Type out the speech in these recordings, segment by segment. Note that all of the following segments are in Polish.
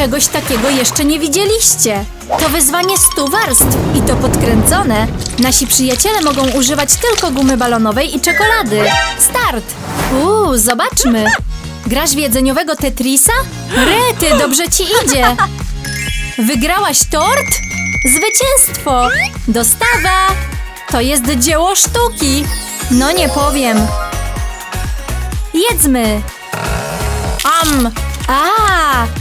Czegoś takiego jeszcze nie widzieliście. To wyzwanie 100 warstw i to podkręcone. Nasi przyjaciele mogą używać tylko gumy balonowej i czekolady. Start! Uuu, zobaczmy. Grasz w jedzeniowego Tetrisa? Rety, dobrze ci idzie. Wygrałaś tort? Zwycięstwo! Dostawa! To jest dzieło sztuki. No nie powiem. Jedzmy. Am. A.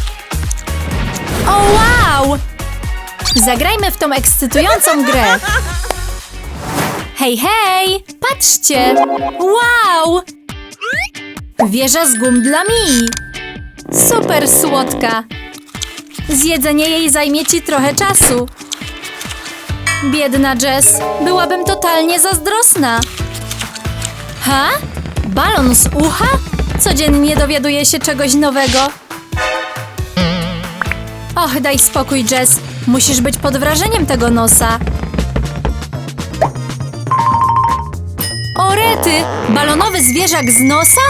O wow! Zagrajmy w tą ekscytującą grę. Hej, hej! Patrzcie! Wow! Wieża z gum dla mi. Super słodka. Zjedzenie jej zajmie ci trochę czasu. Biedna Jess, byłabym totalnie zazdrosna. Ha? Balon z ucha? Codziennie dowiaduję się czegoś nowego. Och, daj spokój, Jess. Musisz być pod wrażeniem tego nosa. O rety! Balonowy zwierzak z nosa?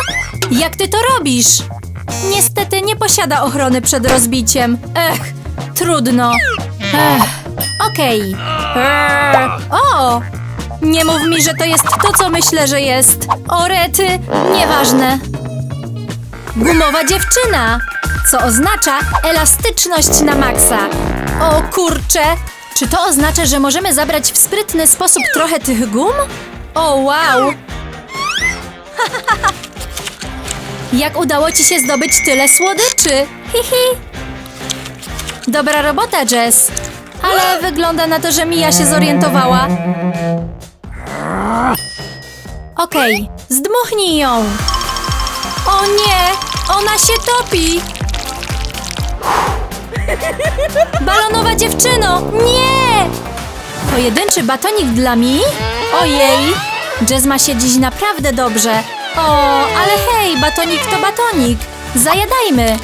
Jak ty to robisz? Niestety nie posiada ochrony przed rozbiciem. Ech, trudno. Ech, okej. Eee, O! Nie mów mi, że to jest to, co myślę, że jest. O rety, nieważne. Gumowa dziewczyna, co oznacza elastyczność na maksa. O kurcze, czy to oznacza, że możemy zabrać w sprytny sposób trochę tych gum? O wow! Jak udało ci się zdobyć tyle słodyczy? Hihi. Dobra robota, Jess. Ale wygląda na to, że Mia się zorientowała. Okej, zdmuchnij ją. O nie, ona się topi. Balonowa dziewczyno, nie! Pojedynczy batonik dla mi? Ojej, Jazz ma się dziś naprawdę dobrze. O, ale hej, batonik to batonik. Zajadajmy.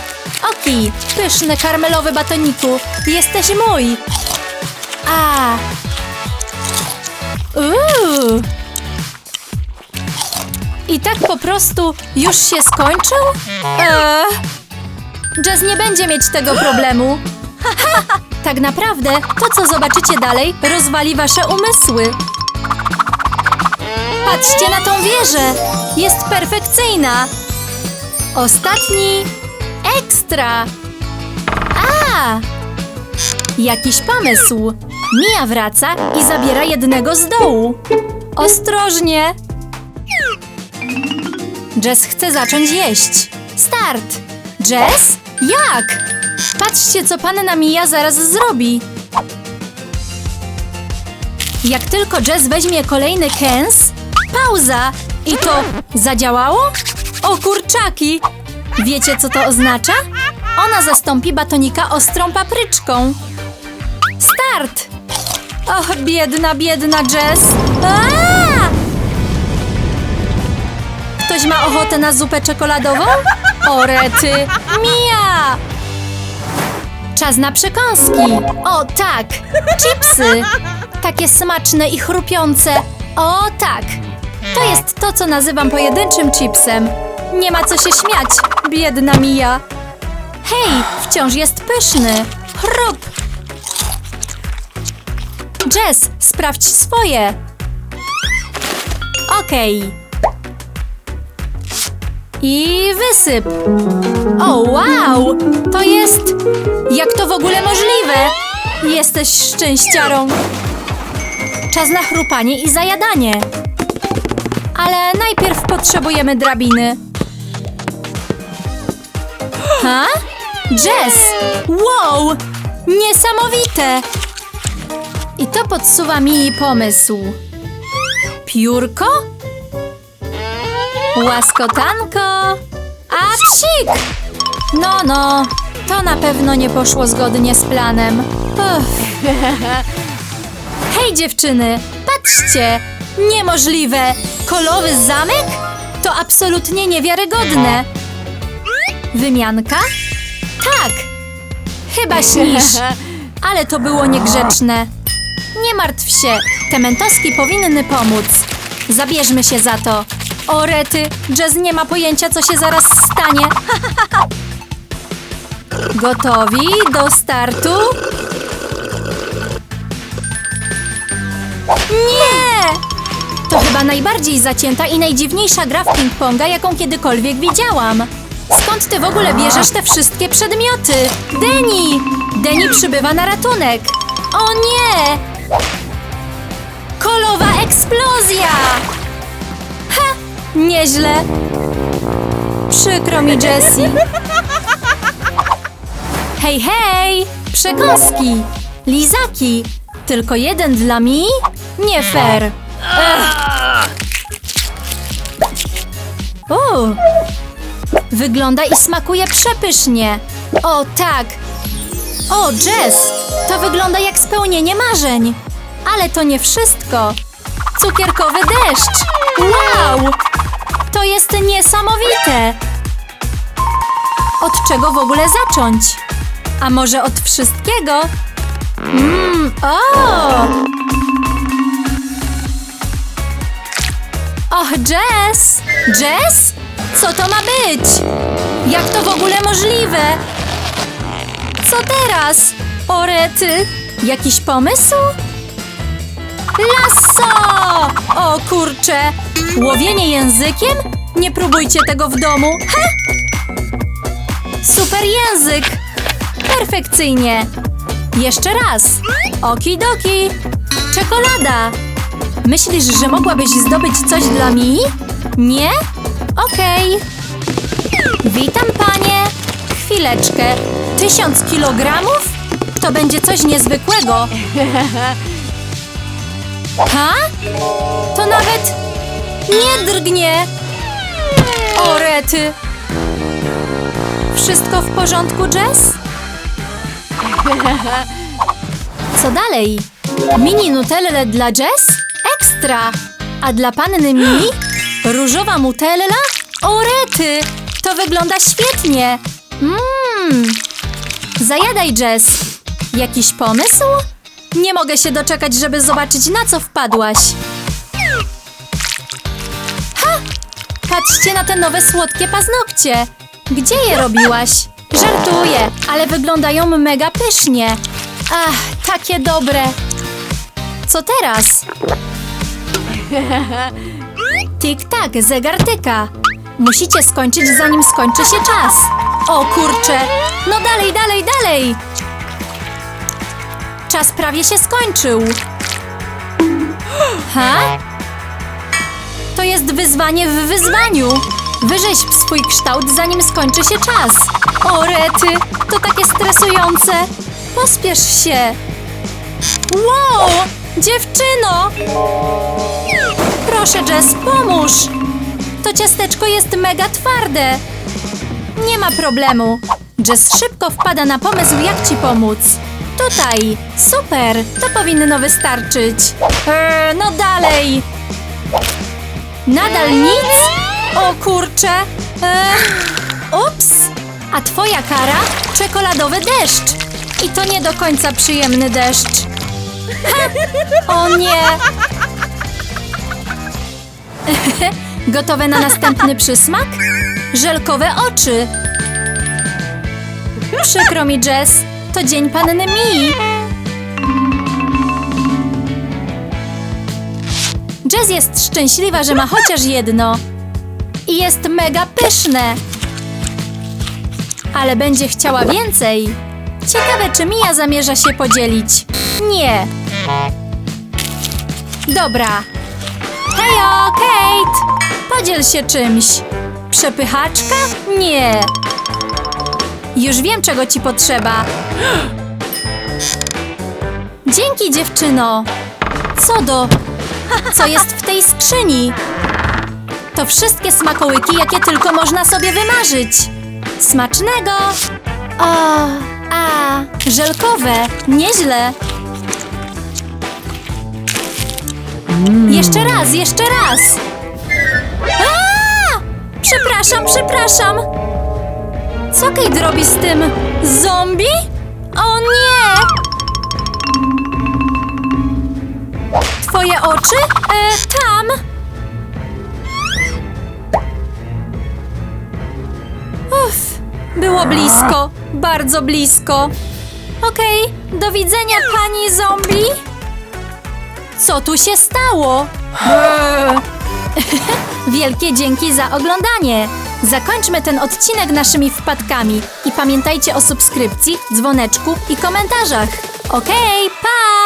Oki, pyszny karmelowy batoniku. Jesteś mój. A. Uuu. I tak po prostu już się skończył? Eee. Jazz nie będzie mieć tego problemu. tak naprawdę to, co zobaczycie dalej, rozwali wasze umysły. Patrzcie na tą wieżę! Jest perfekcyjna! Ostatni ekstra! A! Jakiś pomysł! Mia wraca i zabiera jednego z dołu. Ostrożnie! Jess chce zacząć jeść. Start! Jess? Jak? Patrzcie, co panna Mia zaraz zrobi. Jak tylko Jess weźmie kolejny kęs, pauza! I to zadziałało? O kurczaki! Wiecie, co to oznacza? Ona zastąpi batonika ostrą papryczką. Start! Och, biedna, biedna Jess! Aaa! Ktoś ma ochotę na zupę czekoladową? O rety! Mia! Czas na przekąski! O tak! Chipsy! Takie smaczne i chrupiące! O tak! To jest to, co nazywam pojedynczym chipsem. Nie ma co się śmiać, biedna Mia. Hej, wciąż jest pyszny. Chrup! Jess, sprawdź swoje. Okej. I wysyp. O, wow! To jest... Jak to w ogóle możliwe? Jesteś szczęściarą. Czas na chrupanie i zajadanie. Ale najpierw potrzebujemy drabiny. Ha? Jess! Wow! Niesamowite! I to podsuwa mi pomysł. Piórko? Łaskotanko! A psik! No, no, to na pewno nie poszło zgodnie z planem. Uff. Hej dziewczyny, patrzcie! Niemożliwe! Kolowy zamek? To absolutnie niewiarygodne. Wymianka? Tak! Chyba śnisz. Ale to było niegrzeczne. Nie martw się, te mentoski powinny pomóc. Zabierzmy się za to. O rety, Jazz nie ma pojęcia, co się zaraz stanie. Gotowi do startu? Nie! To chyba najbardziej zacięta i najdziwniejsza gra w ping-ponga, jaką kiedykolwiek widziałam. Skąd ty w ogóle bierzesz te wszystkie przedmioty? Deni! Deni przybywa na ratunek. O nie! Kolowa eksplozja! Nieźle. Przykro mi, Jessie. Hej, hej! Przekąski! Lizaki! Tylko jeden dla mi? Nie fair. Ech. Wygląda i smakuje przepysznie. O, tak. O, Jess! To wygląda jak spełnienie marzeń. Ale to nie wszystko. Cukierkowy deszcz. Wow! To jest niesamowite. Od czego w ogóle zacząć? A może od wszystkiego? Mmm, o! Och, Jess! Jess? Co to ma być? Jak to w ogóle możliwe? Co teraz? Orety? Jakiś pomysł? Lasso! O kurcze! Łowienie językiem? Nie próbujcie tego w domu. Ha! Super język! Perfekcyjnie! Jeszcze raz! Okidoki! Czekolada! Myślisz, że mogłabyś zdobyć coś dla mi? Nie? Okej. Witam, panie. Chwileczkę. Tysiąc kilogramów? To będzie coś niezwykłego. Ha? To nawet nie drgnie. O, rety. Wszystko w porządku, Jess? Co dalej? Mini Nutelle dla Jess? Ekstra! A dla panny Mini? Różowa Nutella? O rety! To wygląda świetnie! Mmm! Zajadaj, Jess! Jakiś pomysł? Nie mogę się doczekać, żeby zobaczyć, na co wpadłaś. Ha! Patrzcie na te nowe słodkie paznokcie! Gdzie je robiłaś? Żartuję, ale wyglądają mega pysznie. Ach, takie dobre. Co teraz? Tik-tak, zegar tyka. Musicie skończyć, zanim skończy się czas. O kurczę! No dalej, dalej, dalej! Czas prawie się skończył. Ha? To jest wyzwanie w wyzwaniu. Wyrzeźb swój kształt, zanim skończy się czas. O, rety, to takie stresujące. Pospiesz się. Wow, dziewczyno! Proszę, Jess, pomóż. To ciasteczko jest mega twarde. Nie ma problemu. Jess szybko wpada na pomysł, jak ci pomóc. Tutaj. Super. To powinno wystarczyć. Eee, no dalej. Nadal nic? O kurczę. Eee, ups. A twoja kara? Czekoladowy deszcz. I to nie do końca przyjemny deszcz. Ha! O nie. Gotowe na następny przysmak? Żelkowe oczy. Przykro mi, Jess. To dzień panny Mi. Jess jest szczęśliwa, że ma chociaż jedno. I jest mega pyszne. Ale będzie chciała więcej. Ciekawe, czy Mia zamierza się podzielić. Nie. Dobra. Hejo, Kate! Podziel się czymś. Przepychaczka? Nie. Już wiem, czego ci potrzeba. Dzięki, dziewczyno. Co do... Co jest w tej skrzyni? To wszystkie smakołyki, jakie tylko można sobie wymarzyć. Smacznego! O, a, żelkowe, nieźle. Jeszcze raz, jeszcze raz. A! Przepraszam, przepraszam. Co Kate robi z tym? Zombie? O nie! Twoje oczy? E, tam. Uff, było blisko. Bardzo blisko. Okej, do widzenia, pani zombie. Co tu się stało? Eee. Wielkie dzięki za oglądanie. Zakończmy ten odcinek naszymi wpadkami i pamiętajcie o subskrypcji, dzwoneczku i komentarzach. Okej, pa!